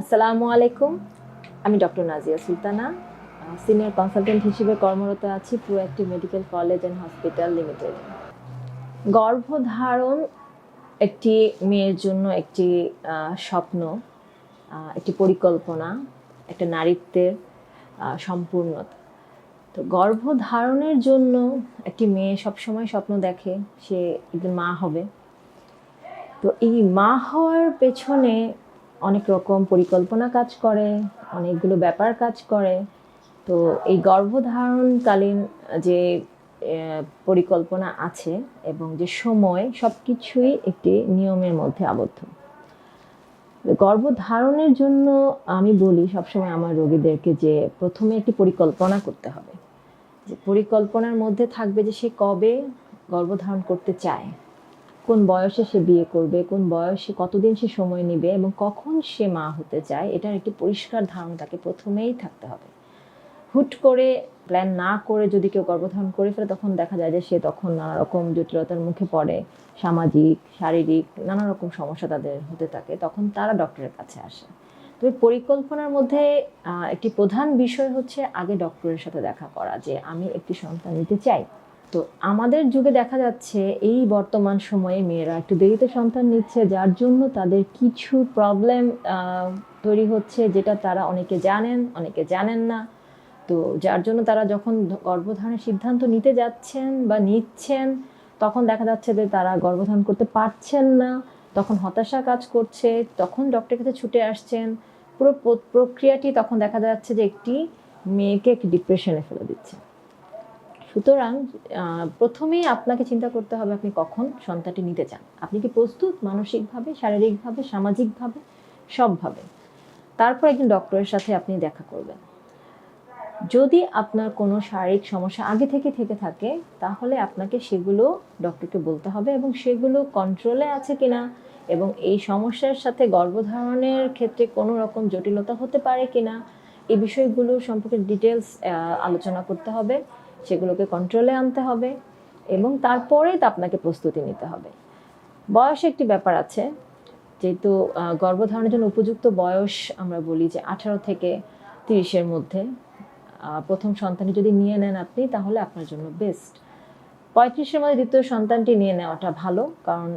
আসসালামু আলাইকুম। আমি doctor Nazia Sultana senior consultant হিসেবে কর্মরত আছি proactive medical college and hospital limited. গর্ভধারণ একটি মেয়ের জন্য একটি স্বপ্ন একটি পরিকল্পনা, একটা নারীত্বের সম্পূর্ণতা। তো গর্ভধারণের জন্য একটি মেয়ে সবসময় স্বপ্ন দেখে, সে একদিন মা হবে। তো এই মা হওয়ার পেছনে অনেক রকম পরিকল্পনা কাজ করে, অনেকগুলো ব্যাপার কাজ করে। তো এই গর্ভধারণকালীন যে পরিকল্পনা আছে এবং যে সময় সব কিছুই একটি নিয়মের মধ্যে আবদ্ধ। গর্ভধারণের জন্য আমি বলি সবসময় আমার রোগীদেরকে যে, প্রথমে একটি পরিকল্পনা করতে হবে। যে পরিকল্পনার মধ্যে থাকবে যে সে কবে গর্ভধারণ করতে চায়। কোন বয়সে সে বিয়ে করবে, কোন বয়সে কতদিন সে সময় নেবে এবং কখন সে মা হতে চায়, এটার একটি পরিষ্কার ধারণা তাকে প্রথমেই থাকতে হবে। হুট করে প্ল্যান না করে যদি কেউ গর্ভধারণ করে ফেলে, তখন দেখা যায় যে সে তখন নানা রকম জটিলতার মুখে পড়ে, সামাজিক, শারীরিক নানা রকম সমস্যা তাদের হতে থাকে, তখন তারা ডক্টরের কাছে আসে। তবে পরিকল্পনার মধ্যে একটি প্রধান বিষয় হচ্ছে আগে ডক্টরের সাথে দেখা করা যে, আমি একটি সন্তান নিতে চাই। তো আমাদের যুগে দেখা যাচ্ছে এই বর্তমান সময়ে মেয়েরা একটু দেরিতে সন্তান নিচ্ছে, যার জন্য তাদের কিছু প্রবলেম তৈরি হচ্ছে যেটা তারা অনেকে জানেন অনেকে জানেন না। তো যার জন্য তারা যখন গর্ভধারণের সিদ্ধান্ত নিতে যাচ্ছেন বা নিচ্ছেন, তখন দেখা যাচ্ছে যে তারা গর্ভধারণ করতে পারছেন না। তখন হতাশা কাজ করছে। তখন ডক্টরের কাছে ছুটে আসছেন। পুরো প্রক্রিয়াটি তখন দেখা যাচ্ছে যে একটি মেয়েকে ডিপ্রেশনে ফেলে দিচ্ছে। সুতরাং প্রথমেই আপনাকে চিন্তা করতে হবে আপনি কখন সন্তানটি নিতে চান। আপনি কি প্রস্তুত মানসিকভাবে, শারীরিকভাবে, সামাজিকভাবে? সবভাবে। তারপর একজন ডক্টরের সাথে আপনি দেখা করবেন। যদি আপনার কোনো শারীরিক সমস্যা আগে থেকে থেকে থাকে, তাহলে আপনাকে সেগুলো ডক্টরকে বলতে হবে এবং সেগুলো কন্ট্রোলে আছে কিনা এবং এই সমস্যার সাথে গর্ভধারণের ক্ষেত্রে কোনো রকম জটিলতা হতে পারে কিনা, এই বিষয়গুলো সম্পর্কে ডিটেলস আলোচনা করতে হবে। সেগুলোকে কন্ট্রোলে আনতে হবে এবং তারপরেই তো আপনাকে প্রস্তুতি নিতে হবে। বয়স একটি ব্যাপার আছে, যেহেতু গর্ভধারণের জন্য উপযুক্ত বয়স আমরা বলি যে আঠারো থেকে তিরিশের মধ্যে। প্রথম সন্তানটি যদি নিয়ে নেন আপনি, তাহলে আপনার জন্য বেস্ট পঁয়ত্রিশের মধ্যে দ্বিতীয় সন্তানটি নিয়ে নেওয়াটা ভালো, কারণ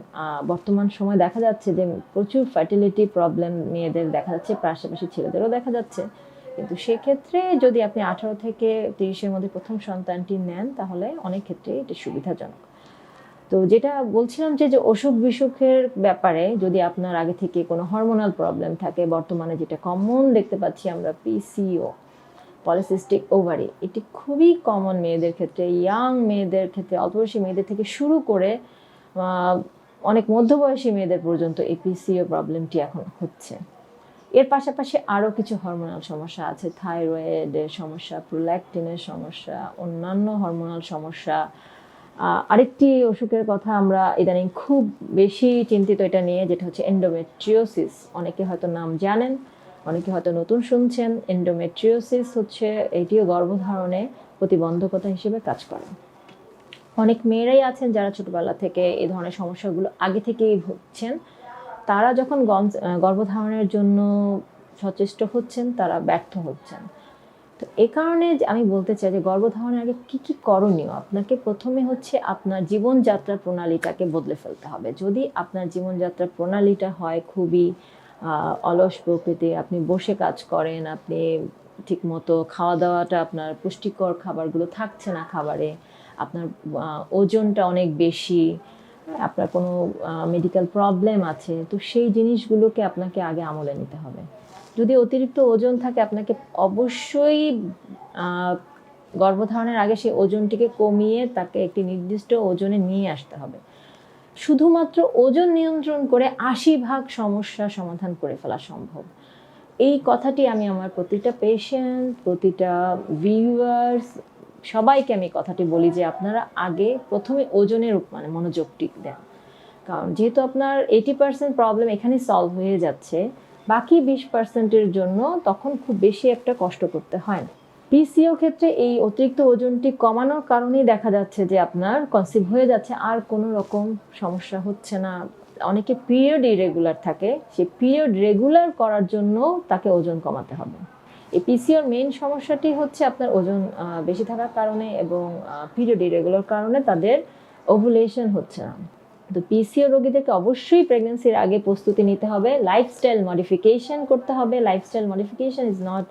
বর্তমান সময় দেখা যাচ্ছে যে প্রচুর ফার্টিলিটি প্রবলেম মেয়েদের দেখা যাচ্ছে, পাশাপাশি ছেলেদেরও দেখা যাচ্ছে। কিন্তু সেক্ষেত্রে যদি আপনি আঠারো থেকে তিরিশের মধ্যে প্রথম সন্তানটি নেন, তাহলে অনেক ক্ষেত্রে এটি সুবিধাজনক। তো যেটা বলছিলাম যে যে অসুখ বিসুখের ব্যাপারে যদি আপনার আগে থেকে কোনো হরমোনাল প্রবলেম থাকে, বর্তমানে যেটা কমন দেখতে পাচ্ছি আমরা পিসিও পলিসিস্টিক ওভারি এটি খুবই কমন মেয়েদের ক্ষেত্রে ইয়াং মেয়েদের ক্ষেত্রে, অল্প বয়সী মেয়েদের থেকে শুরু করে অনেক মধ্যবয়সী মেয়েদের পর্যন্ত এই পিসিও প্রবলেমটি এখন হচ্ছে। এর পাশাপাশি আরও কিছু হরমোনাল সমস্যা আছে থাইরয়েডের সমস্যা প্রোল্যাকটিনের সমস্যা, অন্যান্য হরমোনাল সমস্যা। আরেকটি অসুখের কথা আমরা ইদানিং খুব বেশি চিন্তিত এটা নিয়ে, যেটা হচ্ছে এন্ডোমেট্রিওসিস অনেকে হয়তো নাম জানেন, অনেকে হয়তো নতুন শুনছেন এন্ডোমেট্রিওসিস হচ্ছে এটিও গর্ভধারণে প্রতিবন্ধকতা হিসেবে কাজ করে। অনেক মেয়েরাই আছেন যারা ছোটবেলা থেকে এই ধরনের সমস্যাগুলো আগে থেকেই ভুগছেন। তারা যখন গর্ভধারণের জন্য সচেষ্ট হচ্ছেন, তারা ব্যর্থ হচ্ছেন। তো এ কারণে আমি বলতে চাই যে গর্ভধারণের আগে কী কী করণীয়? আপনাকে প্রথমে হচ্ছে আপনার জীবনযাত্রা প্রণালীটাকে বদলে ফেলতে হবে। যদি আপনার জীবনযাত্রার প্রণালীটা হয় খুবই অলস প্রকৃতি আপনি বসে কাজ করেন, আপনি ঠিকমতো খাওয়া দাওয়াটা আপনার পুষ্টিকর খাবারগুলো থাকছে না খাবারে, আপনার ওজনটা অনেক বেশি আপনার কোনো মেডিকেল প্রবলেম আছে, তো সেই জিনিসগুলোকে আপনাকে আগে আমলে নিতে হবে। যদি অতিরিক্ত ওজন থাকে, আপনাকে অবশ্যই গর্ভধারণের আগে সেই ওজনটিকে কমিয়ে তাকে একটি নির্দিষ্ট ওজনে নিয়ে আসতে হবে। শুধুমাত্র ওজন নিয়ন্ত্রণ করে আশি ভাগ সমস্যা সমাধান করে ফেলা সম্ভব। এই কথাটি আমি আমার প্রতিটা পেশেন্ট প্রতিটা ভিউয়ার্স সবাইকে আমি কথাটি বলি যে আপনারা আগে প্রথমে ওজনের মানে মনোযোগটি দেন। কারণ যেহেতু আপনার এইটি পার্সেন্ট প্রবলেম এখানে সলভ হয়ে যাচ্ছে, বাকি বিশ পার্সেন্টের জন্য তখন খুব বেশি একটা কষ্ট করতে হয় না। পিসিও ক্ষেত্রে এই অতিরিক্ত ওজনটি কমানোর কারণেই দেখা যাচ্ছে যে আপনার কনসিভ হয়ে যাচ্ছে, আর কোনো রকম সমস্যা হচ্ছে না। অনেকে পিরিয়ড ইরেগুলার থাকে, সেই পিরিয়ড রেগুলার করার জন্য তাকে ওজন কমাতে হবে। এই পিসিওর মেইন সমস্যাটি হচ্ছে আপনার ওজন বেশি থাকার কারণে এবং পিরিয়ড ইরেগুলার কারণে তাদের ওভুলেশন হচ্ছে না। তো পিসিও রোগীদেরকে অবশ্যই প্রেগনেন্সির আগে প্রস্তুতি নিতে হবে। লাইফস্টাইল মডিফিকেশন করতে হবে। Lifestyle modification is not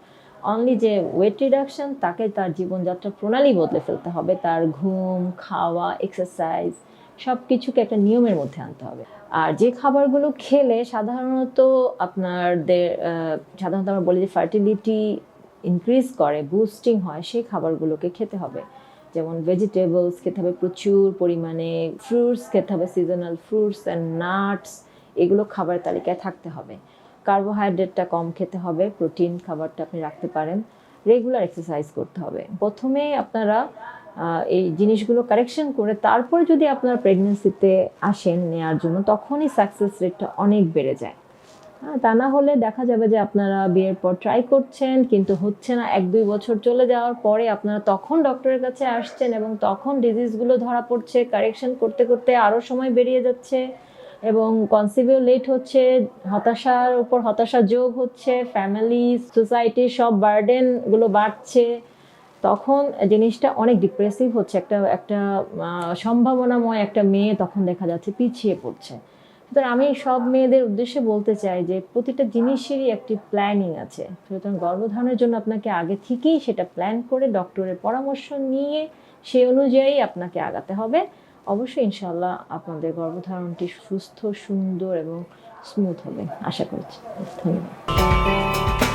only যে ওয়েট রিডাকশন তাকে তার জীবনযাত্রা প্রণালী বদলে ফেলতে হবে। তার ঘুম, খাওয়া এক্সারসাইজ সব কিছুকে একটা নিয়মের মধ্যে আনতে হবে। আর যে খাবারগুলো খেলে সাধারণত আপনাদের সাধারণত আমরা বলি যে ফার্টিলিটি ইনক্রিজ করে বুস্টিং হয়, সেই খাবারগুলোকে খেতে হবে। যেমন ভেজিটেবলস খেতে হবে, প্রচুর পরিমাণে ফ্রুটস খেতে হবে সিজনাল ফ্রুটস অ্যান্ড নাটস এগুলো খাবার তালিকায় থাকতে হবে। কার্বোহাইড্রেটটা কম খেতে হবে প্রোটিন খাবারটা আপনি রাখতে পারেন। রেগুলার এক্সারসাইজ করতে হবে। প্রথমে আপনারা এই জিনিসগুলো কারেকশন করে তারপরে যদি আপনারা প্রেগনেন্সিতে আসেন নেওয়ার জন্য, তখনই সাকসেস রেটটা অনেক বেড়ে যায়। হ্যাঁ তা না হলে দেখা যাবে যে আপনারা বিয়ের পর ট্রাই করছেন, কিন্তু হচ্ছে না। এক, দুই বছর চলে যাওয়ার পরে আপনারা তখন ডক্টরের কাছে আসছেন এবং তখন ডিজিজগুলো ধরা পড়ছে কারেকশন করতে করতে আরও সময় বেরিয়ে যাচ্ছে এবং কনসিভিও লেট হচ্ছে, হতাশার উপর হতাশা যোগ হচ্ছে ফ্যামিলি সোসাইটি সব বার্ডেনগুলো বাড়ছে। তখন জিনিসটা অনেক ডিপ্রেসিভ হচ্ছে। একটা একটা সম্ভাবনাময় একটা মেয়ে তখন দেখা যাচ্ছে পিছিয়ে পড়ছে। সুতরাং আমি সব মেয়েদের উদ্দেশ্যে বলতে চাই যে প্রতিটা জিনিসেরই একটি প্ল্যানিং আছে। সুতরাং গর্ভধারণের জন্য আপনাকে আগে থেকেই সেটা প্ল্যান করে ডক্টরের পরামর্শ নিয়ে সেই অনুযায়ী আপনাকে আগাতে হবে। অবশ্যই ইনশাল্লাহ আপনাদের গর্ভধারণটি সুস্থ, সুন্দর এবং স্মুথ হবে। আশা করছি। ধন্যবাদ।